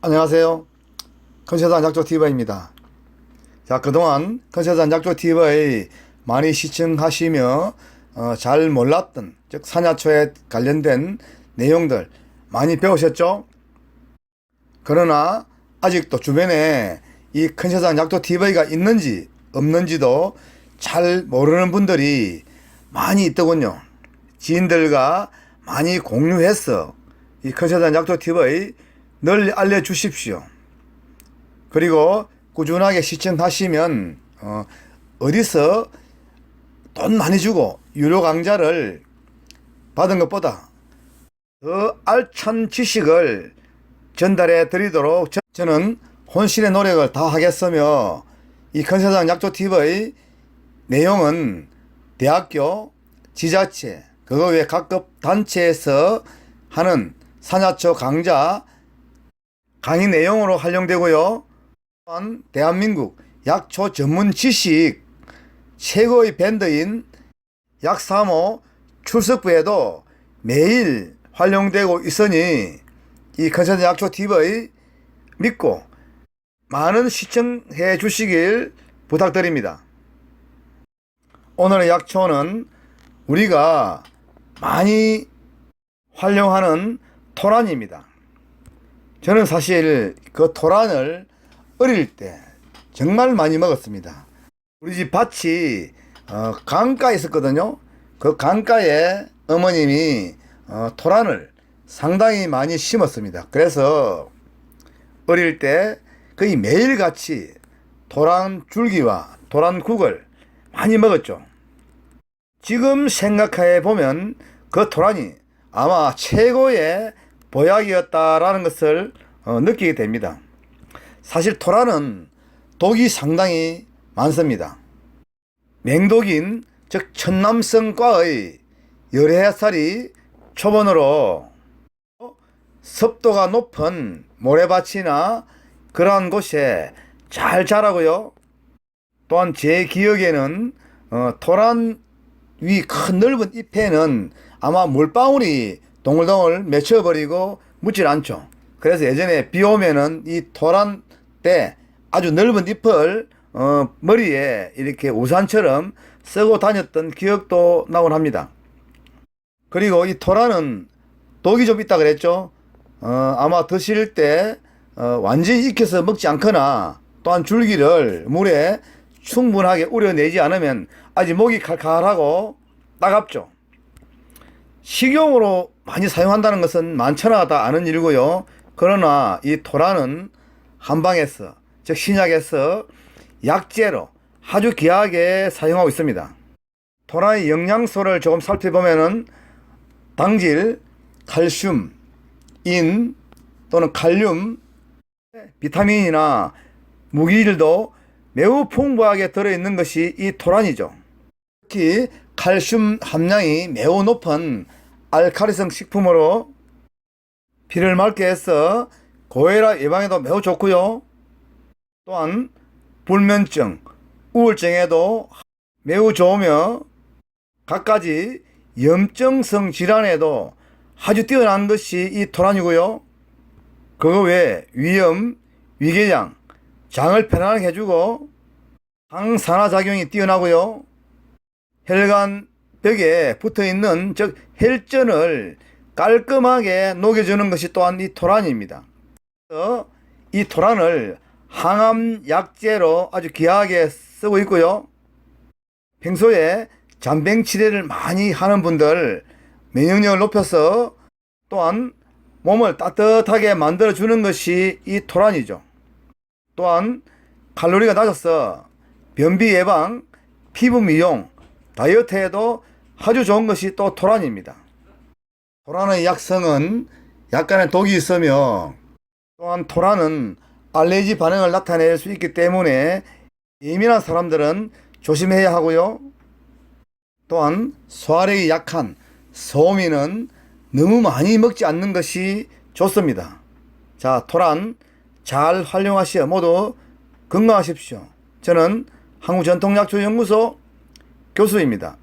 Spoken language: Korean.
안녕하세요. 컨세산 약조TV입니다. 자, 그동안 컨세산 약조TV 많이 시청하시며, 어, 잘 몰랐던, 즉, 산야초에 관련된 내용들 많이 배우셨죠? 그러나, 아직도 주변에 이 컨세산 약조TV가 있는지, 없는지도 잘 모르는 분들이 많이 있더군요. 지인들과 많이 공유해서 이 컨세산 약조TV 널리 알려주십시오. 그리고 꾸준하게 시청하시면 어, 어디서 돈 많이 주고 유료 강좌를 받은 것보다 더 알찬 지식을 전달해 드리도록 저- 저는 혼신의 노력을 다 하겠으며 이 컨세상 약조 TV 내용은 대학교, 지자체, 그거 외 각급 단체에서 하는 산야초 강좌 강의 내용으로 활용되고요. 또한 대한민국 약초 전문 지식 최고의 밴드인 약사모 출석부에도 매일 활용되고 있으니 이 컨센트 약초 TV 믿고 많은 시청해 주시길 부탁드립니다. 오늘의 약초는 우리가 많이 활용하는 토란입니다. 저는 사실 그 토란을 어릴 때 정말 많이 먹었습니다. 우리 집 밭이 어, 강가에 있었거든요. 그 강가에 어머님이 어, 토란을 상당히 많이 심었습니다. 그래서 어릴 때 거의 매일같이 토란 줄기와 토란 국을 많이 먹었죠. 지금 생각해 보면 그 토란이 아마 최고의 보약이었다라는 것을 어, 느끼게 됩니다. 사실 토란은 독이 상당히 많습니다. 맹독인 즉 천남성과의 열해살이 초본으로 습도가 높은 모래밭이나 그러한 곳에 잘 자라고요. 또한 제 기억에는 어, 토란 위 큰 넓은 잎에는 아마 물방울이 동글동글 맺혀버리고 묻질 않죠. 그래서 예전에 비 오면은 이 토란 때 아주 넓은 잎을 어, 머리에 이렇게 우산처럼 쓰고 다녔던 기억도 나곤 합니다. 그리고 이 토란은 독이 좀 있다 그랬죠. 어, 아마 드실 때 어, 완전히 익혀서 먹지 않거나 또한 줄기를 물에 충분하게 우려내지 않으면 아직 목이 칼칼하고 따갑죠. 식용으로 많이 사용한다는 것은 많거나 다 아는 일이고요. 그러나 이 토란은 한방에서 즉 신약에서 약재로 아주 귀하게 사용하고 있습니다. 토란의 영양소를 조금 살펴보면은 당질, 칼슘, 인 또는 칼륨, 비타민이나 무기질도 매우 풍부하게 들어있는 것이 이 토란이죠. 특히 칼슘 함량이 매우 높은 알카리성 식품으로 피를 맑게 해서 고혈압 예방에도 매우 좋고요. 또한 불면증, 우울증에도 매우 좋으며 갖가지 염증성 질환에도 아주 뛰어난 것이 이 토란이고요. 그거 외에 위염, 위궤양, 장을 편안하게 해주고 항산화 작용이 뛰어나고요. 혈관 벽에 붙어 있는 즉 혈전을 깔끔하게 녹여주는 것이 또한 이 토란입니다. 이 토란을 항암 약재로 아주 귀하게 쓰고 있고요. 평소에 잔병 치레를 많이 하는 분들 면역력을 높여서 또한 몸을 따뜻하게 만들어 주는 것이 이 토란이죠. 또한 칼로리가 낮아서 변비 예방, 피부 미용, 다이어트에도 아주 좋은 것이 또 토란입니다. 토란의 약성은 약간의 독이 있으며 또한 토란은 알레르기 반응을 나타낼 수 있기 때문에 예민한 사람들은 조심해야 하고요. 또한 소화력이 약한 소민은 너무 많이 먹지 않는 것이 좋습니다. 자, 토란 잘 활용하시어 모두 건강하십시오. 저는 한국전통약초연구소 교수입니다.